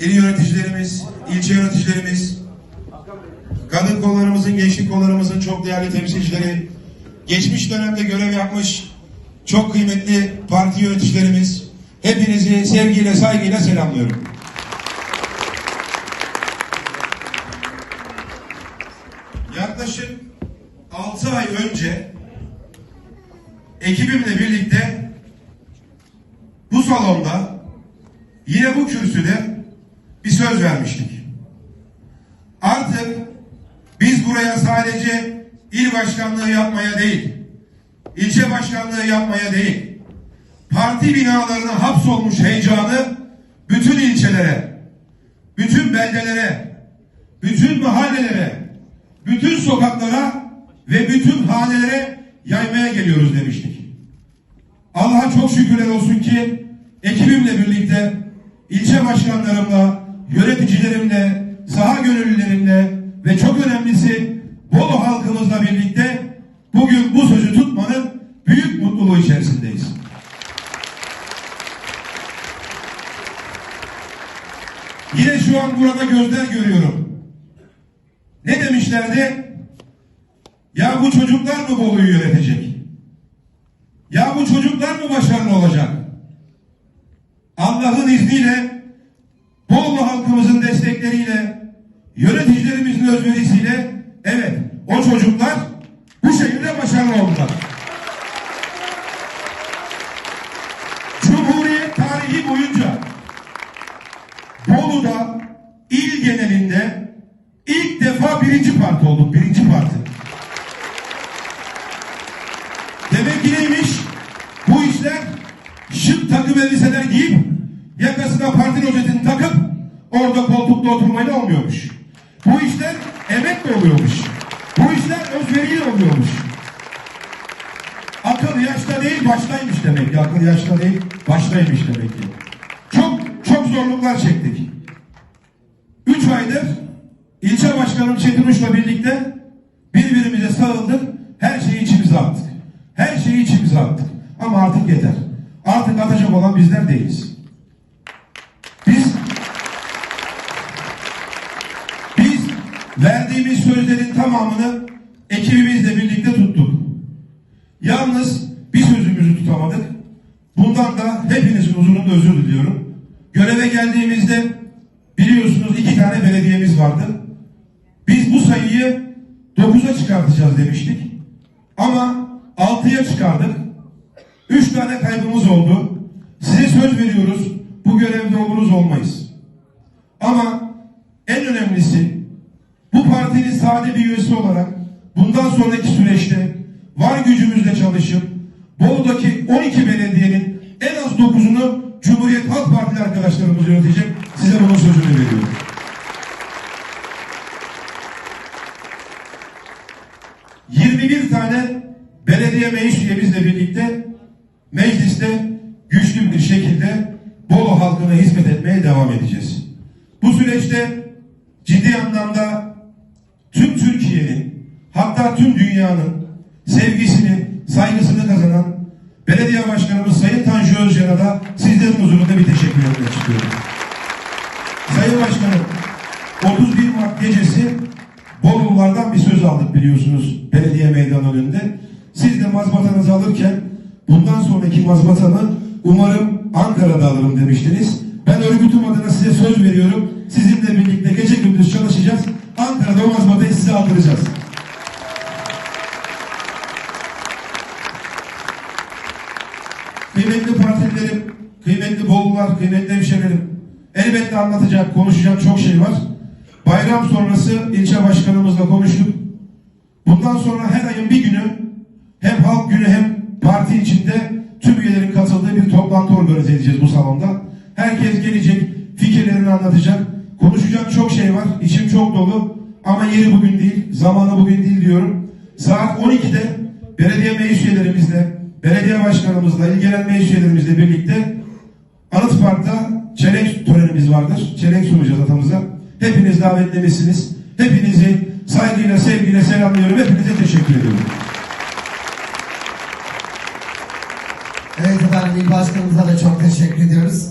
il yöneticilerimiz, ilçe yöneticilerimiz, kadın kollarımızın, gençlik kollarımızın çok değerli temsilcileri, geçmiş dönemde görev yapmış çok kıymetli parti yöneticilerimiz, hepinizi sevgiyle, saygıyla selamlıyorum. Yaklaşık 6 ay önce ekibimle birlikte bu salonda yine bu kürsüde söz vermiştik. Artık biz buraya sadece il başkanlığı yapmaya değil, ilçe başkanlığı yapmaya değil, parti binalarına hapsolmuş heyecanı bütün ilçelere, bütün beldelere, bütün mahallelere, bütün sokaklara ve bütün hanelere yaymaya geliyoruz demiştik. Allah'a çok şükürler olsun ki ekibimle birlikte ilçe başkanlarımla, yöneticilerimle, saha gönüllülerimle ve çok önemlisi Bolu halkımızla birlikte bugün bu sözü tutmanın büyük mutluluğu içerisindeyiz. Yine şu an burada gözler görüyorum. Ne demişlerdi? Ya bu çocuklar mı Bolu'yu yönetecek? Ya bu çocuklar mı başarılı olacak? Allah'ın izniyle destekleriyle yöneticilerimizin özverisiyle evet o çocuklar bu şekilde başarılı oldular. Cumhuriyet tarihi boyunca Bolu'da il genelinde ilk defa birinci parti olduk. Birinci parti. Demek ki neymiş? Bu işler şık takım elbiseler giyip yakasına parti takıp orada koltukta oturmayla olmuyormuş. Bu işler emekle oluyormuş. Bu işler özveriyle oluyormuş. Akıl yaşta değil baştaymış demek ki. Akıl yaşta değil baştaymış demek ki. Çok çok zorluklar çektik. Üç aydır ilçe başkanım Çetin Uç'la birlikte birbirimize sarıldık. Her şeyi içimize attık. Her şeyi içimize attık. Ama artık yeter. Artık atacak olan bizler değiliz. Biz biz verdiğimiz sözlerin tamamını ekibimizle birlikte tuttuk. Yalnız bir sözümüzü tutamadık. Bundan da hepinizin huzurunda özür diliyorum. Göreve geldiğimizde biliyorsunuz iki tane belediyemiz vardı. Biz bu sayıyı 9'a çıkartacağız demiştik. Ama 6'ya çıkardık. 3 tane kaybımız oldu. Size söz veriyoruz. Bu görevde oluruz olmayız. Ama en önemlisi partinin sade bir üyesi olarak bundan sonraki süreçte var gücümüzle çalışıp Bolu'daki 12 belediyenin en az 9'unu Cumhuriyet Halk Partili arkadaşlarımız yönetecek. Size bunun sözünü veriyorum. ...21 tane belediye meclis üyemizle birlikte... ...mecliste güçlü bir şekilde... ...Bolu halkına hizmet etmeye devam edeceğiz. Bu süreçte ciddi anlamda hatta tüm dünyanın sevgisini, saygısını kazanan belediye başkanımız Sayın Tanju Özcan'a da sizlerin huzurunda bir teşekkür etmek istiyorum. Sayın Başkanım, 31 Mart gecesi Bolululardan bir söz aldık biliyorsunuz belediye meydanı önünde. Siz de mazbatanızı alırken bundan sonraki mazbatanı umarım Ankara'da alırım demiştiniz. Ben örgütüm adına size söz veriyorum. Sizinle birlikte gece gündüz çalışacağız. Ankara'da o mazbatayı size aldıracağız. Partililerim, kıymetli Bolular, kıymetli hemşehrilerim. Elbette anlatacak, konuşacak çok şey var. Bayram sonrası ilçe başkanımızla konuştuk. Bundan sonra her ayın bir günü hem halk günü hem parti içinde tüm üyelerin katıldığı bir toplantı organize edeceğiz bu salonda. Herkes gelecek, fikirlerini anlatacak. Konuşacak çok şey var. İçim çok dolu. Ama yeri bugün değil, zamanı bugün değil diyorum. Saat 12'de belediye meclis üyelerimizle, belediye başkanımızla, il genel meclis üyelerimizle birlikte Anıt Park'ta çelenk törenimiz vardır. Çelenk sunacağız atamıza. Hepiniz davetlemişsiniz. Hepinizi saygıyla, sevgiyle selamlıyorum. Hepinize teşekkür ediyorum. Evet efendim il başkanımıza da çok teşekkür ediyoruz.